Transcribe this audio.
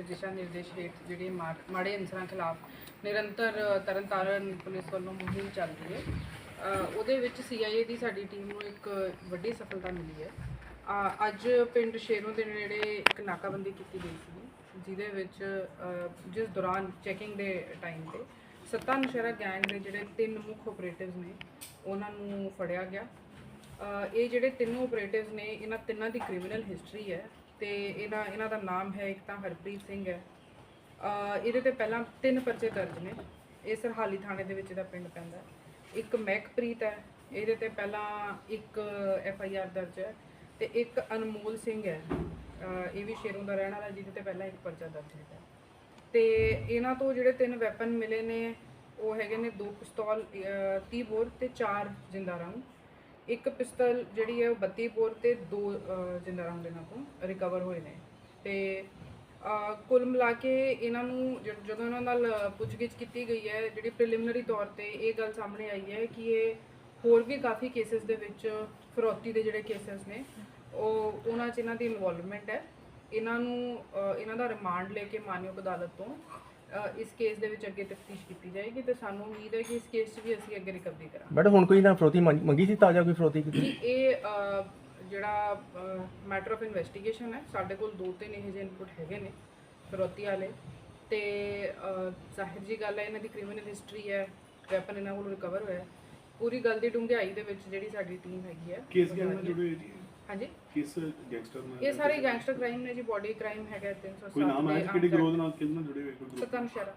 ਦੇ ਦਿਸ਼ਾ ਨਿਰਦੇਸ਼ ਹੇਠ ਜਿਹੜੇ ਮਾ- ਮਾੜੇ ਅਨਸਰਾਂ ਖਿਲਾਫ ਨਿਰੰਤਰ ਤਰਨਤਾਰਨ ਪੁਲਿਸ ਵੱਲੋਂ ਮੁਹਿੰਮ ਚੱਲ ਰਹੀ ਹੈ। ਅ, ਉਹਦੇ ਵਿੱਚ ਸੀਆਈਏ ਦੀ ਸਾਡੀ ਟੀਮ ਨੂੰ ਇੱਕ ਵੱਡੀ ਸਫਲਤਾ ਮਿਲੀ ਹੈ। ਅ, ਅੱਜ ਪਿੰਡ ਸ਼ੇਰੋਂ ਦੇ ਨੇੜੇ ਇੱਕ ਨਾਕਾਬੰਦੀ ਕੀਤੀ ਗਈ ਸੀ ਜਿਹਦੇ ਵਿੱਚ ਅ, ਜਿਸ ਦੌਰਾਨ ਚੈਕਿੰਗ ਦੇ ਟਾਈਮ ਤੇ ਸੱਤਾ ਨਸ਼ਹਿਰਾ ਗੈਂਗ ਦੇ ਜਿਹੜੇ ਤਿੰਨ ਮੁੱਖ ਆਪਰੇਟਿਵਸ ਨੇ ਉਹਨਾਂ ਨੂੰ ਫੜਿਆ ਗਿਆ। ਅ, ਇਹ ਜਿਹੜੇ ਤਿੰਨੋਂ ਆਪਰੇਟਿਵਸ ਨੇ ਇਹਨਾਂ ਤਿੰਨਾਂ ਦੀ ਕ੍ਰਿਮੀਨਲ ਹਿਸਟਰੀ ਹੈ। ਤੇ ਇਹਨਾਂ ਇਹਨਾਂ ਦਾ ਨਾਮ ਹੈ ਇੱਕ ਤਾਂ ਹਰਪ੍ਰੀਤ ਸਿੰਘ ਹੈ। ਇਹਦੇ ਤੇ ਪਹਿਲਾਂ ਤਿੰਨ ਪਰਚੇ ਦਰਜ ਨੇ। ਇਹ ਸਰਹਾਲੀ ਥਾਣੇ ਦੇ ਵਿੱਚ ਇਹਦਾ ਪਿੰਡ ਪੈਂਦਾ ਇੱਕ ਮਹਿਕਪ੍ਰੀਤ ਹੈ। ਇਹਦੇ ਤੇ ਪਹਿਲਾਂ ਇੱਕ ਐਫ ਆਈ ਆਰ ਦਰਜ ਹੈ ਤੇ ਇੱਕ ਅਨਮੋਲ ਸਿੰਘ ਹੈ। ਇਹ ਵੀ ਸ਼ੇਰੋਂ ਦਾ ਰਹਿਣ ਵਾਲਾ ਜਿਹਦੇ ਤੇ ਪਹਿਲਾਂ ਇੱਕ ਪਰਚਾ ਦਰਜ ਹੈ। ਤੇ ਇਹਨਾਂ ਤੋਂ ਜਿਹੜੇ ਤਿੰਨ ਵੈਪਨ ਮਿਲੇ ਨੇ ਉਹ ਹੈਗੇ ਨੇ ਦੋ ਪਿਸਤੌਲ ਅ, 30 ਬੋਰ ਤੇ ਚਾਰ ਜਿੰਦਾ ਰਾਉਂਡ ਇੱਕ ਪਿਸਤਲ ਜਿਹੜੀ ਹੈ ਉਹ 32 ਬੋਰ ਤੇ ਦੋ ਅ, ਜਿੰਦਾ ਰਾਉਂਡ ਇਹਨਾਂ ਤੋਂ ਰਿਕਵਰ ਹੋਏ ਨੇ। ਤੇ ਕੁੱਲ ਮਿਲਾ ਕੇ ਇਹਨਾਂ ਨੂੰ ਜਦੋਂ ਇਹਨਾਂ ਨਾਲ ਪੁੱਛਗਿੱਛ ਕੀਤੀ ਗਈ ਹੈ ਜਿਹੜੀ ਪ੍ਰੀਲਿਮਿਨਰੀ ਤੌਰ ਤੇ ਇਹ ਗੱਲ ਸਾਹਮਣੇ ਆਈ ਹੈ ਕਿ ਇਹ ਹੋਰ ਵੀ ਕਾਫੀ ਕੇਸਸ ਦੇ ਵਿੱਚ ਫਰੋਤੀ ਦੇ ਜਿਹੜੇ ਕੇਸਸ ਨੇ ਉਹ ਉਹਨਾਂ 'ਚ ਇਹਨਾਂ ਦੀ ਇਨਵੋਲਵਮੈਂਟ ਹੈ। ਇਹਨਾਂ ਨੂੰ ਇਹਨਾਂ ਦਾ ਰਿਮਾਂਡ ਲੈ ਕੇ ਮਾਨਯੋਗ ਅਦਾਲਤ ਤੋਂ ਇਸ ਕੇਸ ਦੇ ਵਿੱਚ ਅੱਗੇ ਤਫਤੀਸ਼ ਕੀਤੀ ਜਾਏਗੀ ਤੇ ਸਾਨੂੰ ਉਮੀਦ ਹੈ ਕਿ ਇਸ ਕੇਸ 'ਚ ਵੀ ਅਸੀਂ ਅੱਗੇ ਰਿਕਵਰੀ ਕਰਾਂਗੇ ਬਟ ਹੁਣ ਕੋਈ ਨਾ ਫਰੋਤੀ ਮੰਗ- ਮੰਗੀ ਸੀ ਤਾਜ਼ਾ ਕੋਈ ਫਰੋਤੀ ਕੀਤੀ ਜੀ ਇਹ ਅ, ਜਿਹੜਾ ਮੈਟਰ ਆਫ ਇਨਵੈਸਟੀਗੇਸ਼ਨ ਹੈ ਸਾਡੇ ਕੋਲ ਦੋ ਤਿੰਨ ਇਹੋ ਜਿਹੇ ਇਨਪੁਟ ਹੈਗੇ ਨੇ ਫਿਰੌਤੀ ਵਾਲੇ ਤੇ ਅ, ਜ਼ਾਹਿਰ ਜੀ ਗੱਲ ਹੈ ਇਹਨਾਂ ਦੀ ਕ੍ਰਿਮੀਨਲ ਹਿਸਟਰੀ ਹੈ ਵੈਪਨ ਇਹਨਾਂ ਕੋਲ ਰਿਕਵਰ ਹੋਇਆ ਹੈ। ਪੂਰੀ ਗੱਲ ਦੀ ਡੂੰਘਾਈ ਦੇ ਵਿੱਚ ਜਿਹੜੀ ਸਾਡੀ ਟੀਮ ਹੈਗੀ ਹੈ ਕਿਸ ਉਹ ਗੈਂਗ ਜਾ ਨਾਲ ਰਹੀ ਹੈ। ਜੁੜੇ ਹੋਏ ਜੀ ਹਾਂਜੀ ਕਿਸ ਗੈਂਗਸਟਰ ਨਾਲ ਇਹ ਸਾਰੇ ਗੈਂਗਸਟਰ ਕ੍ਰਾਈਮ ਨੇ ਜੀ ਬਾਡੀ ਕ੍ਰਾਈਮ ਹੈਗਾ 307 ਕੋਈ ਨਾਮ ਹੈ? ਕਿਹੜੇ ਗਰੋਹ ਨਾਲ ਕਿਹਦੇ ਨਾਲ ਜੁੜੇ ਹੋਏ ਕੋਈ group? ਸਤਨ ਸ਼ਰਾ